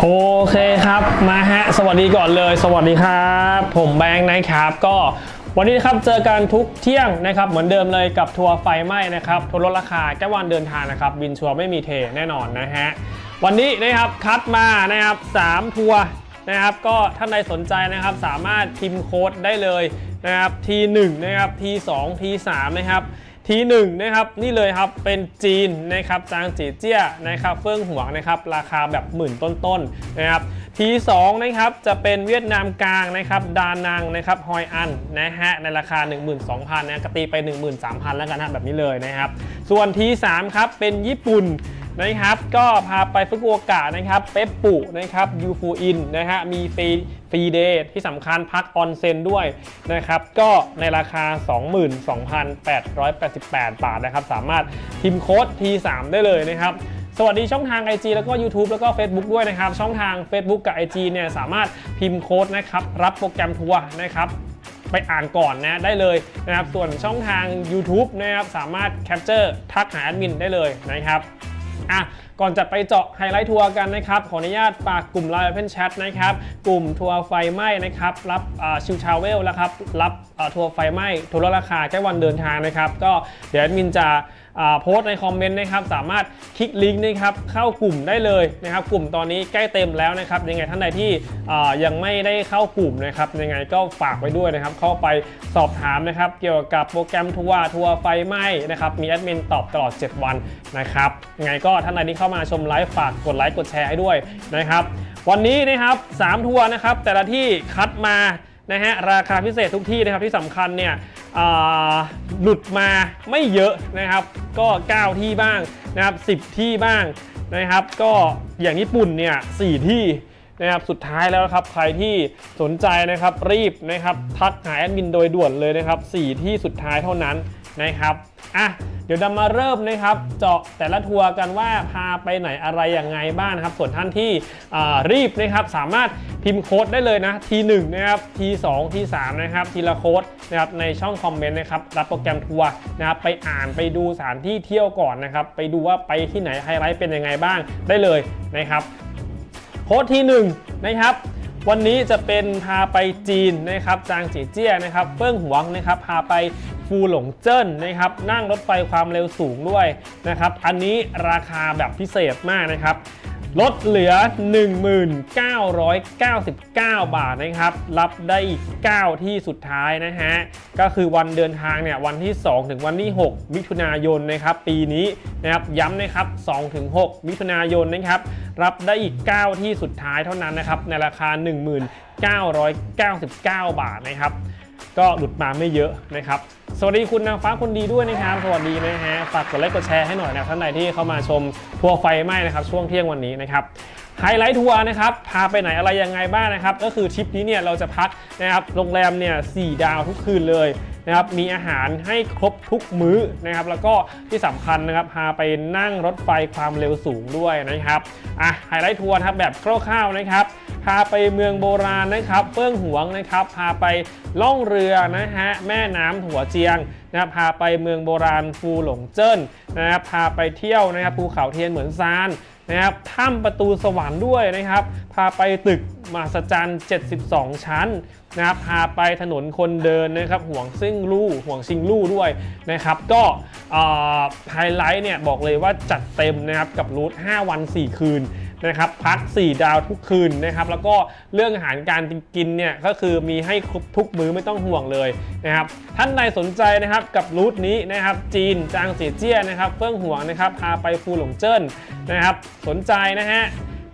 โอเคครับมาฮะสวัสดีก่อนเลย สวัสดีครับ ผมแบงค์นะครับ ก็วันนี้นะครับเจอกันทุกเที่ยงนะครับเหมือนเดิมเลยกับทัวร์ไฟไหม้นะครับทัวร์ลดราคาแก้วันเดินทางนะครับบินชัวร์ไม่มีเทแน่นอนนะฮะวันนี้นะครับคัดมานะครับสามทัวร์นะครับก็ท่านใดสนใจนะครับสามารถพิมพ์โค้ดได้เลยนะครับ T1 นะครับ T2 T3 นะครับ ทีหนึ่งนะครับนี่เลยครับเป็นจีนนะครับจางจีเจี้ยนะครับเฟื่องหวงนะครับราคาแบบหมื่นต้นๆนะครับทีสองนะครับจะเป็นเวียดนามกลางนะครับดานังนะครับฮอยอันนะฮะในราคา 12,000นะกตีไป 13,000 แล้วกันนะแบบนี้เลยนะครับ ส่วนทีสามครับเป็นญี่ปุ่น นะครับก็พาไปฟุกุโอกะนะครับเปปปุนะครับยูฟูอินนะฮะมีฟรีฟรีเดย์ที่สำคัญพักออนเซนด้วยนะครับก็ในราคา 22,888 บาทนะครับ สามารถพิมพ์โค้ด T3 ได้เลยนะครับสวัสดีช่องทาง IG แล้วก็ YouTube แล้วก็ Facebook ด้วยนะครับ ช่องทาง Facebook กับ IG เนี่ยสามารถพิมพ์โค้ดนะครับรับโปรแกรมทัวร์นะครับไปอ่านก่อนนะได้เลยนะครับส่วนช่องทาง YouTube นะครับสามารถแคปเจอร์ทักหาแอดมินได้เลยนะครับ อะก่อนจะไปเจาะไฮไลท์ทัวร์กันนะครับ ขออนุญาตฝากกลุ่ม Line Open Chat นะครับ กลุ่มทัวร์ไฟไหม้นะครับ รับชิวชาเวลแล้วครับ รับทัวร์ไฟไหม้ทัวร์ราคาแค่วันเดินทางนะครับ ก็เดี๋ยวแอดมินจะ โพสต์ในคอมเมนต์นะครับสามารถคลิกลิงก์นะครับเข้ากลุ่มได้เลยนะครับกลุ่มตอนนี้ใกล้เต็มแล้วนะครับยังไงท่านใดที่ยังไม่ได้เข้ากลุ่มนะครับยังไงก็ฝากไว้ด้วยนะครับเข้าไปสอบถามนะครับเกี่ยวกับโปรแกรมทัวร์ทัวร์ไฟไหม้นะครับมีแอดมินตอบตลอด 7 วันนะครับยังไงก็ท่านใดที่เข้ามาชมไลฟ์ฝากกดไลค์กดแชร์ให้ด้วยนะครับวันนี้นะครับ3ทัวร์นะครับแต่ละที่คัดมา นะฮะราคาพิเศษทุกที่นะครับที่สำคัญเนี่ยหลุดมาไม่เยอะนะครับ ก็ 9 ที่บ้างนะครับ10 ที่บ้างนะครับ ก็อย่างญี่ปุ่นเนี่ยสที่นะครับสุดท้ายแล้วครับใครที่สนใจนะครับรีบนะครับทักหาแอดมินโดยด่วนเลยนะครับ4ที่สุดท้ายเท่านั้น นะครับอะเดี๋ยวเรามาเริ่มนะครับเจาะแต่ละทัวร์กันว่าพาไปไหนอะไรยังไงบ้างครับ ส่วนท่านที่รีบนะครับสามารถพิมพ์โค้ดได้เลยนะ T1 นะครับ T2 T3 นะครับทีละโค้ดนะครับในช่องคอมเมนต์นะครับรับโปรแกรมทัวร์นะครับไปอ่านไปดูสถานที่เที่ยวก่อนนะครับไปดูว่าไปที่ไหนไฮไลท์เป็นยังไงบ้างได้เลยนะครับโพสต์ที่1นะครับวันนี้จะเป็นพาไปจีนนะครับจางจีเจี้ยนะครับเฟิ่งหวงนะครับพาไป ฟูหลงเจิ้นนะครับนั่งรถไฟความเร็วสูงด้วยนะครับอันนี้ราคาแบบพิเศษมากนะครับลดเหลือ 1999 บาทนะครับ รับได้อีก 9 ที่สุดท้ายนะฮะ ก็คือวันเดินทางเนี่ยวันที่ 2 ถึงวันที่ 6 มิถุนายนนะครับ ปีนี้นะครับย้ำนะครับ 2 ถึง 6 มิถุนายนนะครับ รับได้อีก 9 ที่สุดท้ายเท่านั้นนะครับ ในราคา 1999 บาทนะครับ ก็หลุดมาไม่เยอะนะครับ สวัสดีคุณนางฟ้าคนดีด้วยนะครับ สวัสดีนะฮะ ฝากกดไลค์กดแชร์ให้หน่อยนะท่านใดที่เข้ามาชมทัวร์ไฟไหม้นะครับ ช่วงเที่ยงวันนี้นะครับไฮไลท์ทัวร์นะครับ พาไปไหนอะไรยังไงบ้างนะครับ ก็คือทริปนี้เนี่ยเราจะพักนะครับ โรงแรมเนี่ยสดาวทุกคืนเลยนะครับ มีอาหารให้ครบทุกมื้อนะครับ แล้วก็ที่สำคัญนะครับ พาไปนั่งรถไฟความเร็วสูงด้วยนะครับ อะ ไฮไลท์ทัวร์นะครับแบบคร่าวๆนะครับ พาไปเมืองโบราณนะครับเฟื่องหวงนะครับ พาไปล่องเรือนะฮะแม่น้ำหัวเจียงนะครับพาไปเมืองโบราณฟูหลงเจิ้นนะครับพาไปเที่ยวนะครับภูเขาเทียนเหมือนซานนะครับถ้ำประตูสวรรค์ด้วยนะครับ พาไปตึกมหัศจรรย์ 72 ชั้นนะครับพาไปถนนคนเดินนะครับห่วงซิ่งลู่ห่วงซิงลู่ด้วยนะครับ ก็ไฮไลท์เนี่ยบอกเลยว่าจัดเต็มนะครับกับรูท 5 วัน 4 คืน นะครับพัก 4 ดาวทุกคืนนะครับแล้วก็เรื่องอาหารการกินเนี่ยก็คือมีให้ครบทุกมื้อไม่ต้องห่วงเลยนะครับท่านใดสนใจนะครับกับรูทนี้นะครับจีนจางเจียเจี้ยนะครับเฟื่องห่วงนะครับพาไปฟูหลงเจิ้นนะครับสนใจนะฮะ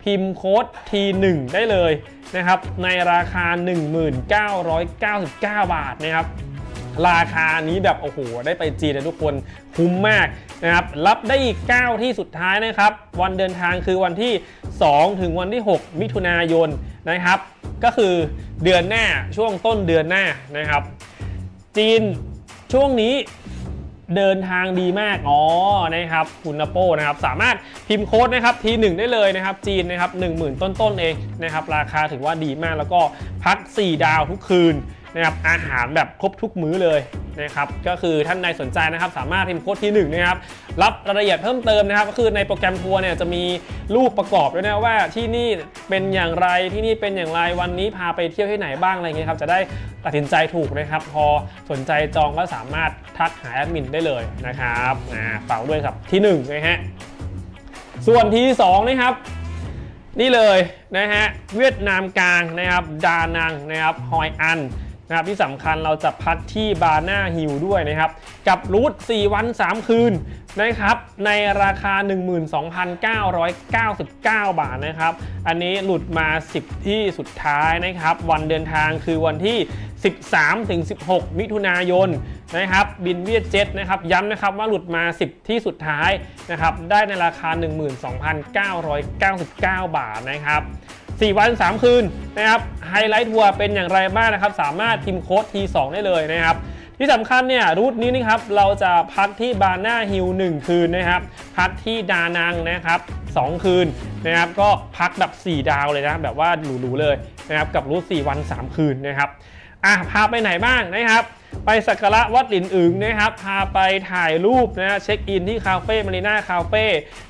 พิมพ์โค้ด T1 ได้เลยนะครับในราคา 1999 บาทนะครับ ราคานี้แบบโอ้โหได้ไปจีนนะทุกคนคุ้มมากนะครับรับได้อีก 9 ที่สุดท้ายนะครับ วันเดินทางคือวันที่ 2 ถึงวันที่ 6 มิถุนายนนะครับ ก็คือเดือนหน้าช่วงต้นเดือนหน้านะครับ จีนช่วงนี้เดินทางดีมาก อ๋อ นะครับ คุณนโป้นะครับ สามารถพิมพ์โค้ดนะครับทีหนึ่งได้เลยนะครับ จีนนะครับ10,000ต้นๆเองนะครับ ราคาถือว่าดีมากแล้วก็พัก 4 ดาวทุกคืน นะครับอาหารแบบครบทุกมื้อเลยนะครับก็คือท่านใดสนใจนะครับสามารถพิมพ์โค้ดที่1นะครับรับรายละเอียดเพิ่มเติมนะครับก็คือในโปรแกรมทัวร์เนี่ยจะมีรูปประกอบด้วยนะว่าที่นี่เป็นอย่างไรที่นี่เป็นอย่างไรวันนี้พาไปเที่ยวที่ไหนบ้างอะไรเงี้ยครับจะได้ตัดสินใจถูกนะครับ พอสนใจจองก็สามารถทักหาแอดมินได้เลยนะครับอ่าฝากด้วยครับที่1นะฮะส่วนที่สองนะครับนี่เลยนะฮะเวียดนามกลางนะครับดานังนะครับฮอยอัน นะครับที่สำคัญเราจะพักที่บาร์น่าฮิลด้วยนะครับ กับรูท4 วัน 3 คืนนะครับ ในราคา 12,999 บาทนะครับ อันนี้หลุดมา 10 ที่สุดท้ายนะครับ วันเดินทางคือวันที่ 13ถึง16 มิถุนายนนะครับ บินเวียดเจ็ตนะครับ ย้ำนะครับว่าหลุดมา 10 ที่สุดท้ายนะครับ ได้ในราคา 12,999 บาทนะครับ 4 วัน 3 คืนนะครับไฮไลท์ทัวร์เป็นอย่างไรบ้างนะครับสามารถพิมพ์โค้ด T2 ได้เลยนะครับที่สำคัญเนี่ยรูทนี้นะครับเราจะพักที่บาน่าฮิล1คืนนะครับพักที่ดานังนะครับ 2 คืนนะครับก็พักแบบ 4 ดาวเลยนะแบบว่าหรูๆเลยนะครับกับรูท4วัน 3 คืนนะครับอะพาไปไหนบ้างนะครับ ไปสักการะวัดหลินอึงนะครับ พาไปถ่ายรูปนะฮะเช็คอินที่คาเฟ่มารีนาคาเฟ่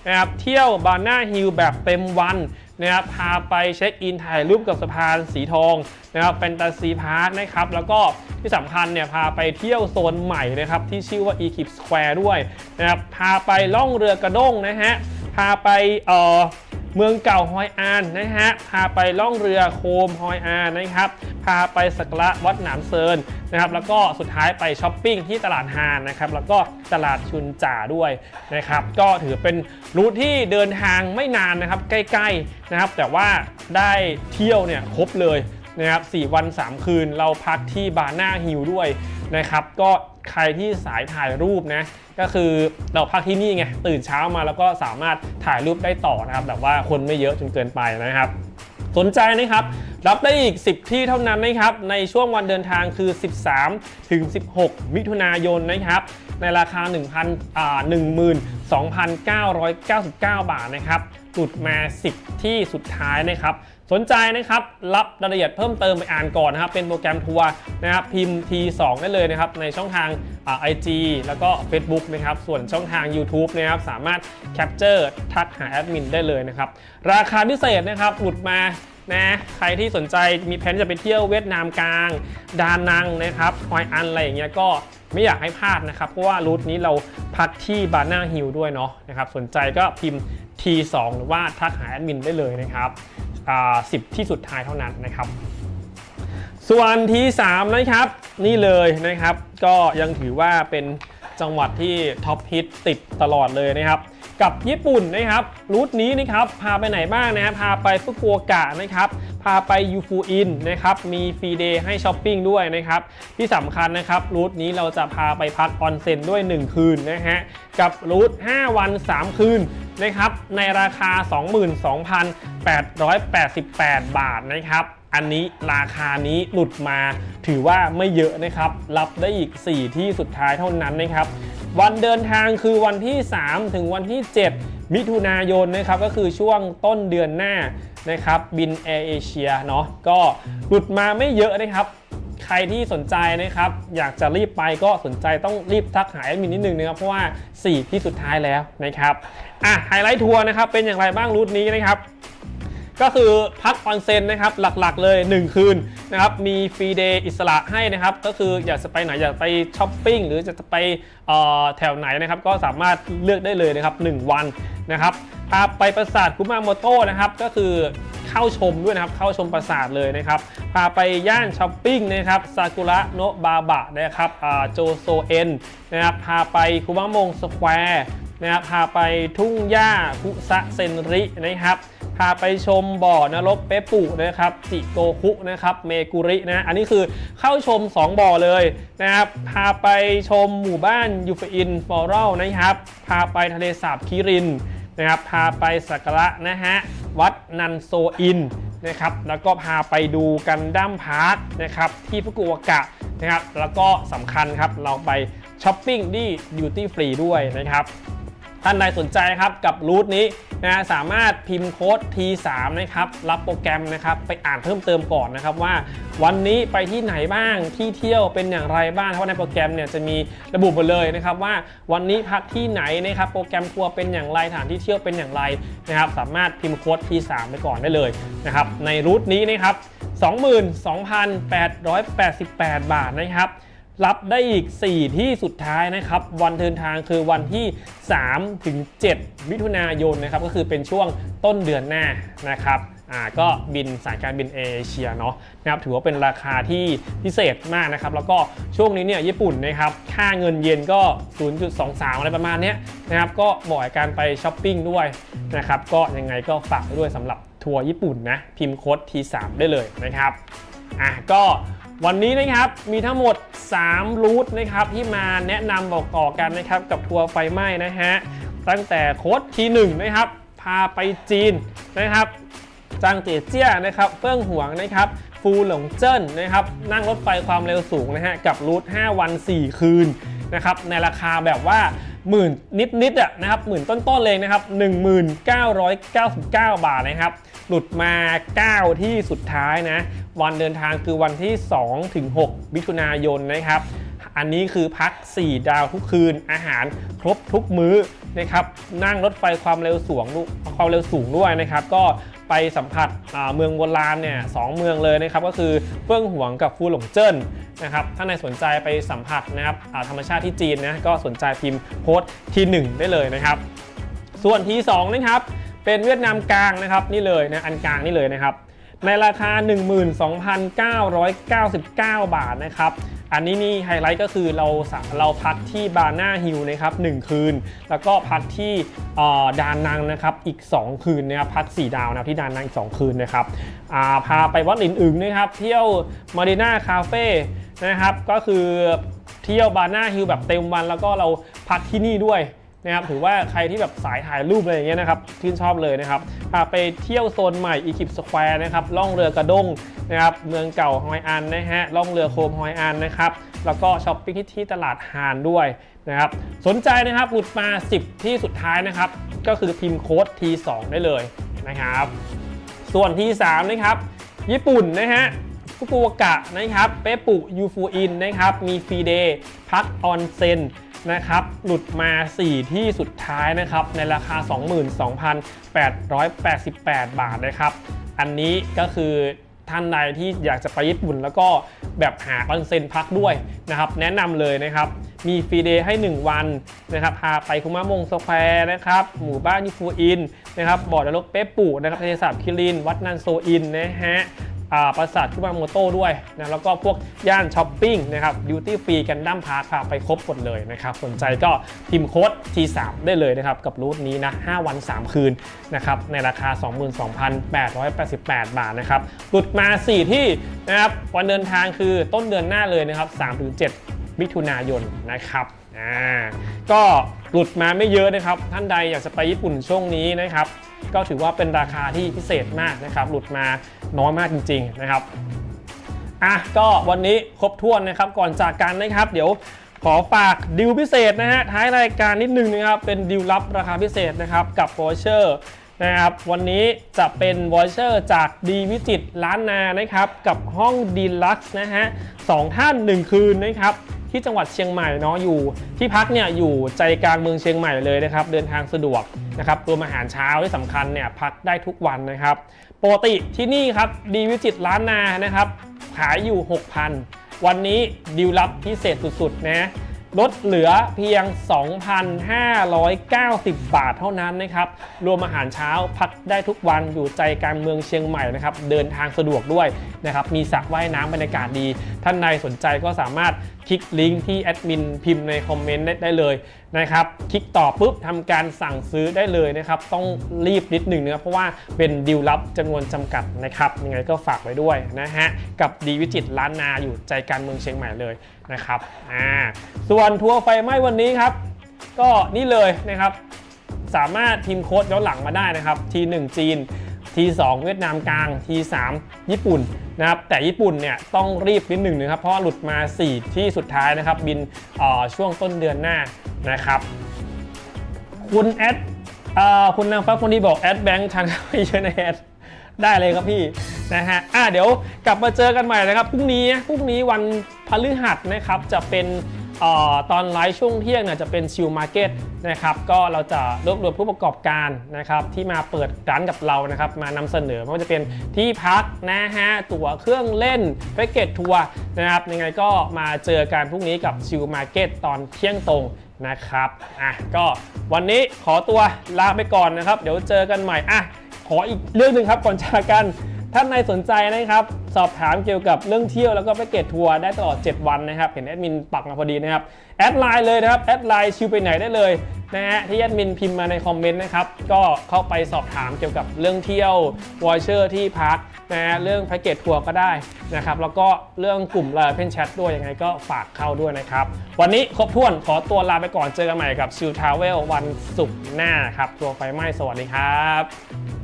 นะครับเที่ยวบาน่าฮิลแบบเต็มวัน นะครับพาไปเช็คอินถ่ายรูปกับสะพานสีทองนะครับแฟนตาซีพาร์คนะครับแล้วก็ที่สำคัญเนี่ยพาไปเที่ยวโซนใหม่นะครับที่ชื่อว่า Eclipse Square ด้วยนะครับพาไปล่องเรือกระด้งนะฮะพาไปเอ่อ เมืองเก่าฮอยอานนะฮะ พาไปล่องเรือโคมฮอยอานนะครับ พาไปสักระวัดหนามเซินนะครับ แล้วก็สุดท้ายไปช้อปปิ้งที่ตลาดฮานนะครับ แล้วก็ตลาดชุนจ่าด้วยนะครับ ก็ถือเป็นรูทที่เดินทางไม่นานนะครับ ใกล้ๆนะครับ แต่ว่าได้เที่ยวเนี่ยครบเลยนะครับ 4 วัน 3 คืน เราพักที่บาน่าฮิลด้วยนะครับ ก็ ใครที่สายถ่ายรูปนะก็คือเราพักที่นี่ไงตื่นเช้ามาแล้วก็สามารถถ่ายรูปได้ต่อนะครับแบบว่าคนไม่เยอะจนเกินไปนะครับ สนใจนะครับรับได้อีก 10 ที่เท่านั้นนะครับ ในช่วงวันเดินทางคือ 13 ถึง 16 มิถุนายนนะครับ ในราคา 1,000อ่า12,999 บาทนะครับหลุดมา 10 ที่สุดท้ายนะครับ สนใจนะครับรับรายละเอียดเพิ่มเติมไปอ่านก่อนนะครับเป็นโปรแกรมทัวร์นะครับพิมพ์ T2 ได้เลยนะครับในช่องทางไอจีแล้วก็ Facebook นะครับส่วนช่องทาง YouTube นะครับสามารถแคปเจอร์ทักหาแอดมินได้เลยนะครับราคาพิเศษนะครับหลุดมานะใครที่สนใจมีแผนจะไปเที่ยวเวียดนามกลาง ดานังนะครับฮอยอันอะไรอย่างเงี้ยก็ไม่อยากให้พลาดนะครับ เพราะว่ารูทนี้เราพักที่บาน่าฮิลด้วยเนาะนะครับสนใจก็พิมพ์ T2 หรือว่าทักหาแอดมินได้เลยนะครับสิบที่สุดท้ายเท่านั้นนะครับ ส่วนที่3นะครับ นี่เลยนะครับ ก็ยังถือว่าเป็นจังหวัดที่ท็อปฮิตติดตลอดเลยนะครับ กับญี่ปุ่นนะครับรูทนี้นะครับพาไปไหนบ้างนะครับพาไปฟุกุโอกะนะครับพาไปยูฟูอินนะครับมีฟรีเดย์ให้ช้อปปิ้งด้วยนะครับที่สำคัญนะครับรูทนี้เราจะพาไปพักออนเซ็นด้วย 1 คืนนะฮะกับรูท5 วัน 3 คืนนะครับในราคา 22,888 บาทนะครับ อันนี้ราคานี้หลุดมาถือว่าไม่เยอะนะครับ รับได้อีก 4 ที่สุดท้ายเท่านั้นนะครับ วันเดินทางคือวันที่ 3 ถึงวันที่ 7 มิถุนายนนะครับก็คือช่วงต้นเดือนหน้านะครับบินแอร์เอเชียเนาะก็หลุดมาไม่เยอะนะครับใครที่สนใจนะครับ อยากจะรีบไปก็สนใจต้องรีบทักหาแอดมินนิดนึงนะครับ เพราะว่า 4 ที่สุดท้ายแล้วนะครับ อะไฮไลท์ทัวร์นะครับ เป็นอย่างไรบ้างรูทนี้นะครับ ก็คือพักออนเซ็นนะครับหลักๆเลย 1 คืนนะครับมีฟรีเดย์อิสระให้นะครับก็คืออยากจะไปไหนอยากไปช้อปปิ้งหรือจะไปแถวไหนนะครับก็สามารถเลือกได้เลยนะครับ 1 วันนะครับพาไปปราสาทกุมาโมโตะนะครับก็คือเข้าชมด้วยนะครับเข้าชมปราสาทเลยนะครับพาไปย่านช้อปปิ้งนะครับซากุระโนบาบะนะครับโจโซเอ็นนะครับพาไปคุมาโมงสแควร์นะครับพาไปทุ่งหญ้าคุซะเซนรินะครับาไปชมบ่อนรกเปปุนะครับจิโกคุนะครับเมกุรินะอันนี้คือเข้าชม 2 บ่อเลยนะครับพาไปชมหมู่บ้านยูฟอินฟอรัลนะครับพาไปทะเลสาบคิรินนะครับพาไปสักระนะฮะวัดนันโซอินนะครับแล้วก็พาไปดูกันดั้มพาร์คนะครับที่ฟุกุโอกะนะครับแล้วก็สำคัญครับเราไปช้อปปิ้งที่ดิวตี้ฟรีด้วยนะครับ ท่านใดสนใจครับกับรูทนี้นะสามารถพิมพ์โค้ด T3 นะครับรับโปรแกรมนะครับไปอ่านเพิ่มเติมก่อนนะครับว่า วันนี้ไปที่ไหนบ้างที่เที่ยวเป็นอย่างไรบ้างเพราะในโปรแกรมเนี่ยจะมีระบุหมดเลยนะครับว่าวันนี้พักที่ไหนนะครับโปรแกรมทัวร์เป็นอย่างไรสถานที่เที่ยวเป็นอย่างไรนะครับสามารถพิมพ์โค้ด T3 ไปก่อนได้เลยนะครับในรูทนี้นะครับ22,888 บาทนะครับ รับได้อีก 4 ที่สุดท้ายนะครับ วันเดินทางคือวันที่ 3 ถึง 7 มิถุนายนนะครับ ก็คือเป็นช่วงต้นเดือนหน้านะครับอ่าก็บินสายการบินเอเชียเนาะนะครับถือว่าเป็นราคาที่พิเศษมากนะครับ แล้วก็ช่วงนี้เนี่ยญี่ปุ่นนะครับค่าเงินเยนก็ 0.23 อะไรประมาณนี้นะครับก็เหมาะการไปช้อปปิ้งด้วยนะครับก็ยังไงก็ฝากด้วยสำหรับทัวร์ญี่ปุ่นนะพิมพ์โค้ด T3 ได้เลยนะครับอะก็ วันนี้นะครับมีทั้งหมด 3 รูทนะครับที่มาแนะนำบอกต่อกันนะครับกับทัวร์ไฟไหม้นะฮะตั้งแต่โค้ดทีหนึ่งนะครับ พาไปจีนนะครับจางเจียเจี้ยนะครับเฟื่องหวงนะครับฟูหลงเจิ้นนะครับนั่งรถไฟความเร็วสูงนะฮะกับรูท5วัน 4 คืนนะครับในราคาแบบว่า หมื่นนิดๆอะนะครับหมื่นต้นๆเลยนะครับ1999 บาทนะครับหลุดมา 9 ที่สุดท้ายนะ วันเดินทางคือวันที่ 2 ถึง6มิถุนายนนะครับ อันนี้คือพัก 4 ดาวทุกคืนอาหารครบทุกมื้อนะครับนั่งรถไฟความเร็วสูงความเร็วสูงด้วยนะครับ ก็ ไปสัมผัสเมืองโบราณเนี่ยสองเมืองเลยนะครับก็คือเฟื่องหวงกับฟูหลงเจิ้นนะครับถ้าในสนใจไปสัมผัสนะครับธรรมชาติที่จีนนะก็สนใจพิมพ์โพสต์ที่ 1 ได้เลยนะครับ ส่วนที2นะครับเป็นเวียดนามกลางนะครับนี่เลยนะอันกลางนี่เลยนะครับ ในราคา 12,999 บาทนะครับ อันนี้นี่ไฮไลท์ก็คือเราเราพักที่บาน่าฮิลนะครับ1คืน แล้วก็พักที่ดานังนะครับอีก 2 คืนนะครับพัก 4 ดาวนะที่ดานังอีก 2 คืนนะครับาพาไปวัดหลินอึงนะครับ เที่ยวมารีนาคาเฟ่นะครับก็คือเที่ยวบาน่าฮิลแบบเต็มวันแล้วก็เราพักที่นี่ด้วย นะครับถือว่าใครที่แบบสายถ่ายรูปอะไรอย่างเงี้ยนะครับชื่นชอบเลยนะครับพาไปเที่ยวโซนใหม่อีคิปสแควร์นะครับล่องเรือกระด้งนะครับเมืองเก่าฮอยอันนะฮะล่องเรือโคมฮอยอันนะครับแล้วก็ช้อปปิ้งที่ที่ตลาดฮานด้วยนะครับสนใจนะครับหลุดมา 10 ที่สุดท้ายนะครับก็คือพิมพ์โค้ด T2 ได้เลยนะครับส่วนที่3นะครับญี่ปุ่นนะฮะฟุกุโอกะนะครับเปปุยูฟูอินนะครับมีฟรีเดย์พักออนเซ็น นะครับหลุดมา 4 ที่สุดท้ายนะครับในราคา 22,888 บาทนะครับ อันนี้ก็คือท่านใดที่อยากจะไปญี่ปุ่น แล้วก็แบบหาออนเซ็นพักด้วยนะครับ แนะนำเลยนะครับ มีฟรีเดย์ให้ 1 วันนะครับพาไปคุมะมงสแควร์นะครับ หมู่บ้านยูฟูอินนะครับบ่อดารกเปปปูนะครับทะเลสาบคิริน วัดนันโซอินนะฮะ ปราสาทคุมาโมโต้ด้วยนะแล้วก็พวกย่านช้อปปิ้งนะครับดิวตี้ฟรีกันดั้มพาร์คพาไปครบหมดเลยนะครับสนใจก็พิมพ์โค้ด T3 ได้เลยนะครับกับรูทนี้นะ 5 วัน 3 คืนนะครับในราคา 22,888 บาทนะครับหลุดมา 4 ที่นะครับวันเดินทางคือต้นเดือนหน้าเลยนะครับ3-7มิถุนายนนะครับอ่าก็หลุดมาไม่เยอะนะครับ ท่านใดอยากจะไปญี่ปุ่นช่วงนี้นะครับ ก็ถือว่าเป็นราคาที่พิเศษมากนะครับ หลุดมา น้อยมากจริง ๆ นะครับอะก็วันนี้ครบถ้วนนะครับก่อนจากกันนะครับ เดี๋ยวขอฝากดิวพิเศษนะฮะท้ายรายการนิดนึงนะครับ เป็นดิวลับราคาพิเศษนะครับกับวอเชอร์นะครับวันนี้จะเป็นวอเชอร์จากดีวิจิตรล้านนานะครับ กับห้องดีลักซ์นะฮะสองท่าน 1 คืนนะครับ ที่จังหวัดเชียงใหม่เนาะอยู่ที่พักเนี่ยอยู่ใจกลางเมืองเชียงใหม่เลยนะครับเดินทางสะดวกนะครับรวมอาหารเช้าที่สำคัญเนี่ยพักได้ทุกวันนะครับปกติที่นี่ครับดีวิจิตรล้านนานะครับขายอยู่ 6,000 วันนี้ดิวลับพิเศษสุดๆนะลดเหลือเพียง 2,590 บาทเท่านั้นนะครับ รวมอาหารเช้าพักได้ทุกวันอยู่ใจกลางเมืองเชียงใหม่นะครับ เดินทางสะดวกด้วยนะครับ มีสระว่ายน้ำบรรยากาศดี ท่านใดสนใจก็สามารถคลิกลิงก์ที่แอดมินพิมพ์ในคอมเมนต์ได้ไดเลยนะครับ คลิกต่อปุ๊บทำการสั่งซื้อได้เลยนะครับ ต้องรีบนิดหนึ่งนะเพราะว่าเป็นดีลลับจำนวนจำกัดนะครับ ยังไงก็ฝากไว้ด้วยนะฮะ กับดีวิจิตรล้านนาอยู่ใจกลางเมืองเชียงใหม่เลยนะครับ อ่า ส่วนทัวร์ไฟไหม้วันนี้ครับ ก็นี่เลยนะครับ สามารถพิมโค้ดย้อนหลังมาได้นะครับ T1 จีน T2 เวียดนามกลาง T3 ญี่ปุ่นนะครับแต่ญี่ปุ่นเนี่ยต้องรีบนิดหนึ่งนะครับเพราะหลุดมา 4 ที่สุดท้ายนะครับบินช่วงต้นเดือนหน้านะครับ คุณแอดคุณนางฟ้าคนที่บอกแอดแบงค์ทางไม่เยอะในแอดได้เลยครับพี่นะฮะอะเดี๋ยวกลับมาเจอกันใหม่นะครับพรุ่งนี้พรุ่งนี้วันพฤหัสนะครับจะเป็น ออตอนไลฟ์ช่วงเที่ยงเนี่ยจะเป็นชิลมาร์เก็ตนะครับก็เราจะรวบรวมผู้ประกอบการนะครับที่มาเปิดร้านกับเรานะครับมานำเสนอไม่ว่าจะเป็นที่พักนะฮะตั๋วเครื่องเล่นแพ็กเกจทัวร์นะครับยังไงก็มาเจอกันพรุ่งนี้กับชิลมาร์เก็ตตอนเที่ยงตรงนะครับอะก็วันนี้ขอตัวลาไปก่อนนะครับ เดี๋ยวเจอกันใหม่อะขออีกเรื่องหนึ่งครับก่อนจากกัน ท่านในสนใจนะครับสอบถามเกี่ยวกับเรื่องเที่ยวแล้วก็แพ็กเกจทัวร์ได้ตลอด 7 วันนะครับ เห็นแอดมินปักมาพอดีนะครับแอดไลน์เลยนะครับแอดไลน์ชิวไปไหนได้เลยนะฮะที่แอดมินพิมพ์มาในคอมเมนต์นะครับก็เข้าไปสอบถามเกี่ยวกับเรื่องเที่ยววอเชอร์ที่พักนะฮะเรื่องแพ็กเกจทัวร์ก็ได้นะครับแล้วก็เรื่องกลุ่มไลน์เพนแชทด้วยยังไงก็ฝากเข้าด้วยนะครับ วันนี้ครบถ้วนขอตัวลาไปก่อนเจอกันใหม่กับชิวทาวเวลวันศุกร์หน้าครับตัวไฟไหม้สวัสดีครับ